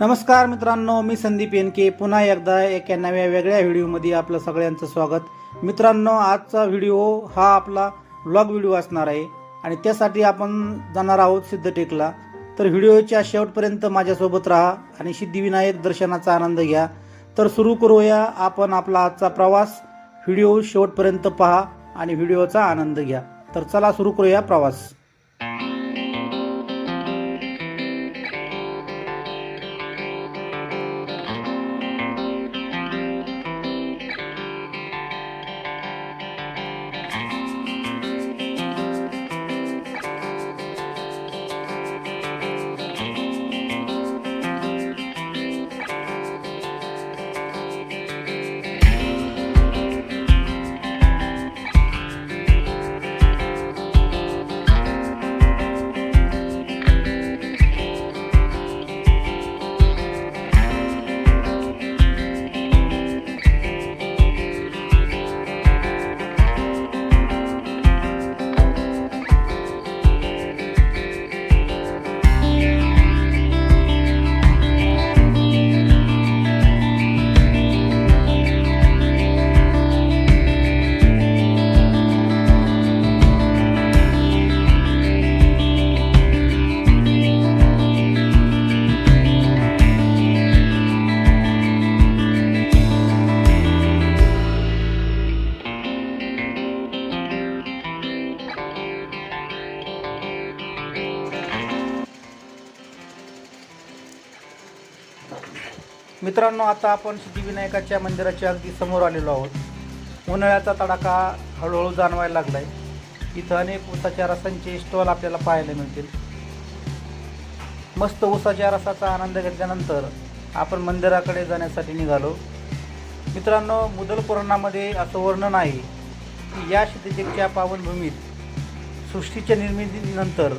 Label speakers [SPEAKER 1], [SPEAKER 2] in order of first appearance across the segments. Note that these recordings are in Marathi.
[SPEAKER 1] नमस्कार मित्रांनो मी संदीप येनके पुन्हा एकदा एका नव्या वेगळ्या व्हिडिओमध्ये आपलं सगळ्यांचं स्वागत. मित्रांनो आजचा व्हिडिओ हा आपला व्लॉग व्हिडिओ असणार आहे आणि त्यासाठी आपण जाणार आहोत सिद्धटेकला. तर व्हिडिओच्या शेवटपर्यंत माझ्यासोबत राहा आणि सिद्धिविनायक दर्शनाचा आनंद घ्या. तर सुरू करूया आपण आपला आजचा प्रवास. व्हिडिओ शेवटपर्यंत पहा आणि व्हिडिओचा आनंद घ्या. तर चला सुरू करूया प्रवास. मित्रांनो आता आपण सिद्धिविनायकाच्या मंदिराच्या अगदी समोर आलेलो आहोत. उन्हाळ्याचा तडाखा हळूहळू जाणवायला लागला आहे इथं अनेक ऊसाच्या रसांचे स्टॉल आपल्याला पाहायला मिळतील. मस्त ऊसाच्या रसाचा आनंद घेतल्यानंतर आपण मंदिराकडे जाण्यासाठी निघालो. मित्रांनो मुदल पुराणामध्ये असं वर्णन आहे की या सिद्धीच्या पावनभूमीत सृष्टीच्या निर्मितीनंतर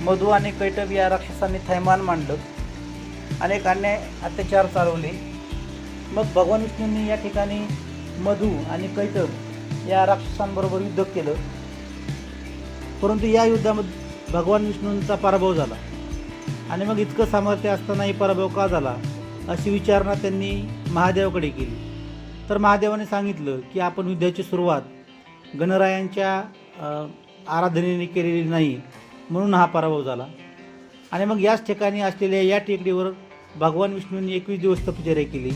[SPEAKER 1] मधु आणि कैटब या राक्षसांनी थैमान मांडलं. अनेक अन्याय अत्याचार चालवले. मग भगवान विष्णूंनी या ठिकाणी मधू आणि कैटब या राक्षसांबरोबर युद्ध केलं. परंतु या युद्धामध्ये भगवान विष्णूंचा पराभव झाला. आणि मग इतकं सामर्थ्य असतानाही पराभव का झाला? अशी विचारणा त्यांनी महादेवाकडे केली. तर महादेवाने सांगितलं की आपण युद्धाची सुरुवात गणरायांच्या आराधनेने केलेली नाही म्हणून हा पराभव झाला. आणि मग याच ठिकाणी असलेल्या या टेकडीवर भगवान विष्णूंनी एकवीस दिवस तपचर्या केली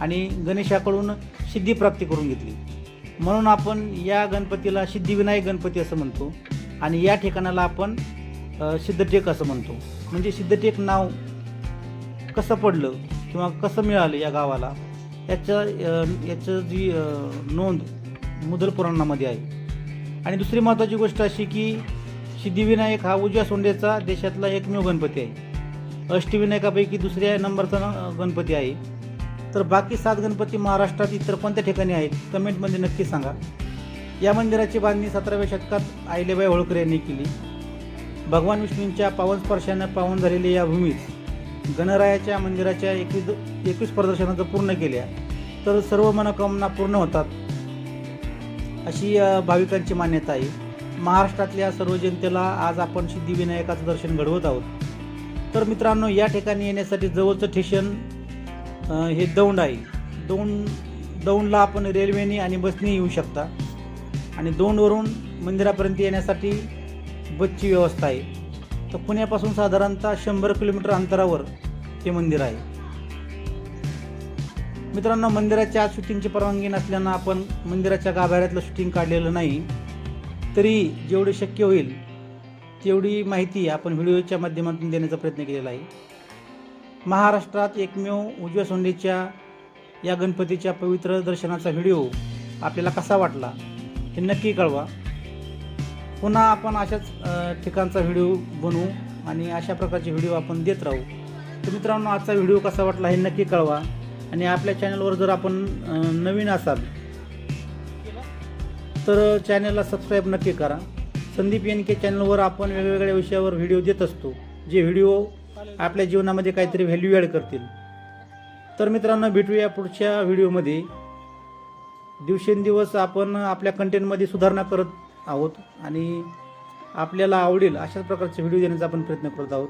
[SPEAKER 1] आणि गणेशाकडून सिद्धिप्राप्ती करून घेतली. म्हणून आपण या गणपतीला सिद्धिविनायक गणपती असं म्हणतो आणि या ठिकाणाला आपण सिद्धटेक असं म्हणतो. म्हणजे सिद्धटेक नाव कसं पडलं किंवा कसं मिळालं या गावाला याचं याचं जी नोंद मुदल पुराणामध्ये आहे. आणि दुसरी महत्त्वाची गोष्ट अशी की सिद्धिविनायक हा उजव्या सोंडेचा देशातला एकमेव गणपती आहे. अष्टविनायकापैकी दुसऱ्या नंबरचा न- गणपती आहे. तर बाकी सात गणपती महाराष्ट्रात इतर कोणत्या ठिकाणी आहेत कमेंटमध्ये नक्की सांगा. या मंदिराची बांधणी सतराव्या शतकात आईलेबाई होळकर यांनी केली. भगवान विष्णूंच्या पावन स्पर्शानं पावन झालेल्या या भूमीत गणरायाच्या मंदिराच्या एकवीस एकवीस प्रदर्शनाचं पूर्ण केल्या. तर सर्व मनोकामना पूर्ण होतात अशी भाविकांची मान्यता आहे. महाराष्ट्रातल्या सर्व जनतेला आज आपण सिद्धिविनायकाचं दर्शन घडवत आहोत. तर मित्रांनो या ठिकाणी येण्यासाठी जवळचं स्टेशन हे दौंड आहे. दौंड दौंडला आपण रेल्वेने आणि बसने येऊ शकता. आणि दौंडवरून मंदिरापर्यंत येण्यासाठी बसची व्यवस्था आहे. तर पुण्यापासून साधारणतः शंभर किलोमीटर अंतरावर हे मंदिर आहे. मित्रांनो मंदिराच्या आज शूटिंगची परवानगी नसल्यानं आपण मंदिराच्या गाभाऱ्यातलं शूटिंग काढलेलं नाही. तरी जेवढे शक्य होईल तेवढी माहिती आपण व्हिडिओच्या माध्यमातून देण्याचा प्रयत्न केलेला आहे. महाराष्ट्रात एकमेव उजव्या सोंडेच्या या गणपतीच्या पवित्र दर्शनाचा व्हिडिओ आपल्याला कसा वाटला हे नक्की कळवा. पुन्हा आपण अशाच ठिकाणचा व्हिडिओ बनवू आणि अशा प्रकारचे व्हिडिओ आपण देत राहू. तर मित्रांनो आजचा व्हिडिओ कसा वाटला हे नक्की कळवा. आणि आपल्या चॅनलवर जर आपण नवीन असाल तर चॅनलला सबस्क्राईब नक्की करा. संदीप एन के चॅनलवर आपण वेगवेगळ्या विषयावर व्हिडिओ देत असतो जे व्हिडिओ आपल्या जीवनामध्ये काहीतरी व्हॅल्यू ॲड करतील. तर मित्रांनो भेटूया पुढच्या व्हिडिओमध्ये दिवसेंदिवस आपण आपल्या कंटेंटमध्ये सुधारणा करत आहोत आणि आपल्याला आवडेल अशाच प्रकारचे व्हिडिओ देण्याचा आपण प्रयत्न करत आहोत.